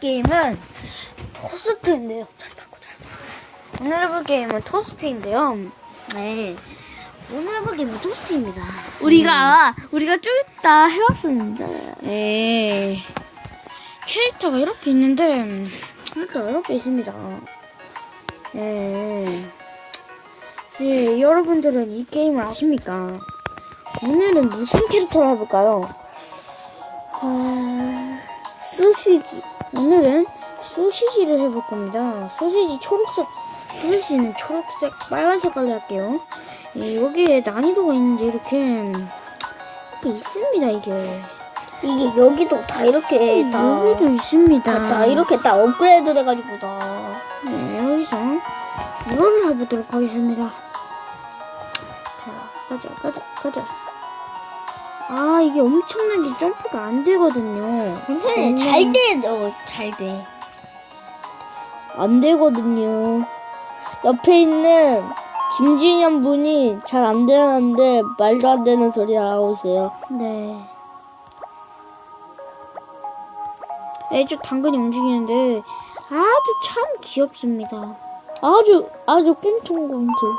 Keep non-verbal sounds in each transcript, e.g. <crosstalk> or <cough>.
게임은 토스트인데요. 오늘 해볼 게임은 토스트인데요. 네. 오늘 해볼 게임은 토스트입니다. 우리가 우리가 좀 이따 해봤습니다. 네. 캐릭터가 이렇게 있는데, 음, 캐릭터가 이렇게 있습니다. 네. 네, 여러분들은 이 게임을 아십니까? 오늘은 무슨 캐릭터를 해볼까요? 아, 소시지. 오늘은 소시지를 해볼 겁니다. 소시지 초록색, 소시지는 초록색, 빨간 색깔로 할게요. 예, 여기에 난이도가 있는데 이렇게, 이렇게 있습니다, 이게. 이게 여기도 다 이렇게 다, 여기도 있습니다. 다, 다 이렇게 다 업그레이드 돼가지고 다. 네, 여기서 이거를 해보도록 하겠습니다. 자, 가자, 가자, 가자. 아, 이게 엄청나게 점프가 안 되거든요. 괜찮아요. 잘 돼요. 잘 돼. 안 되거든요. 옆에 있는 김진현 분이 잘 안 되는데 말도 안 되는 소리 있어요. 네. 아주 당근이 움직이는데 아주 참 귀엽습니다. 아주 아주 꽁퉁꽁퉁.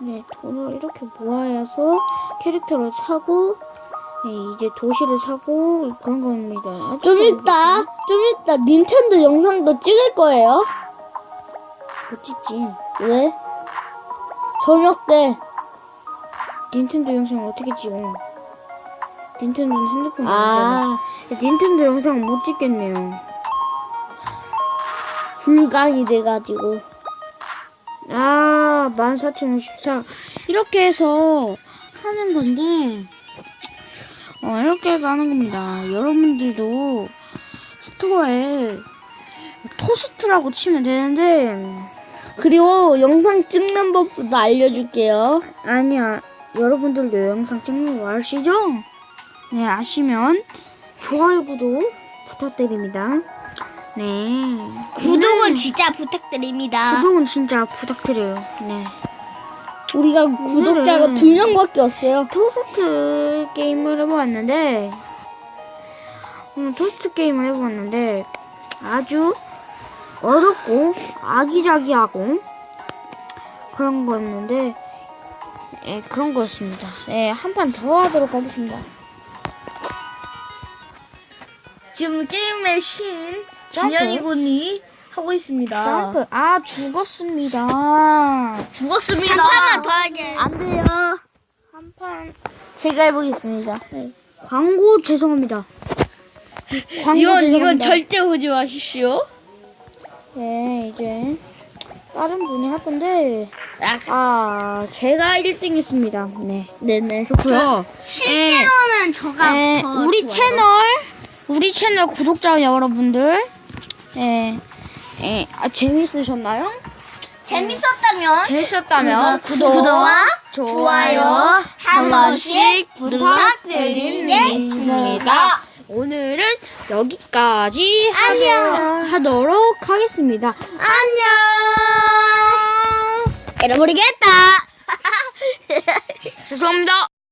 네, 돈을 이렇게 모아서 캐릭터를 사고 네, 이제 도시를 사고 그런 겁니다. 좀참 이따 좀 이따 닌텐도 영상도 찍을 거예요. 못 찍지. 왜? 저녁 때. 닌텐도 영상을 어떻게 찍어? 닌텐도는 핸드폰 영상. 아 닌텐도 영상 못 찍겠네요. 불강이 돼가지고. 아, 14,054. 이렇게 해서 하는 건데, 어, 이렇게 해서 하는 겁니다. 여러분들도 스토어에 토스트라고 치면 되는데, 그리고 영상 찍는 법도 알려줄게요. 아니야. 여러분들도 영상 찍는 거 아시죠? 네, 아시면 좋아요, 구독 부탁드립니다. 네. 구독은 진짜 부탁드립니다. 구독은 진짜 부탁드려요. 네. 우리가 구독자가 오늘은- 두 명밖에 없어요. 토스트 게임을 해보았는데, 음, 토스트 게임을 해보았는데, 아주 어렵고 아기자기하고 그런 거였는데, 예, 그런 거였습니다. 네, 한판 더 하도록 하겠습니다. 지금 게임의 신. 진현이 군이 하고 있습니다. 점프, 아, 죽었습니다. 죽었습니다. 안 돼요. 한 판, 제가 해보겠습니다. 광고 죄송합니다. 광고 이건 이건 죄송합니다. 절대 보지 마십시오. 네, 이제 다른 분이 할 건데, 아, 아, 제가 1등 했습니다. 네. 네네. 좋고요. 실제로는 저가 네, 더 우리 좋아요. 채널, 우리 채널 구독자 여러분들, 네, 네, 아, 재밌으셨나요? 재밌었다면 재밌었다면 구독, 구독과 좋아요, 한 번씩 부탁드리겠습니다. 오늘은 여기까지 안녕. 하도 록 하겠습니다. 안녕. 잃어버리겠다. <laughs> 죄송합니다.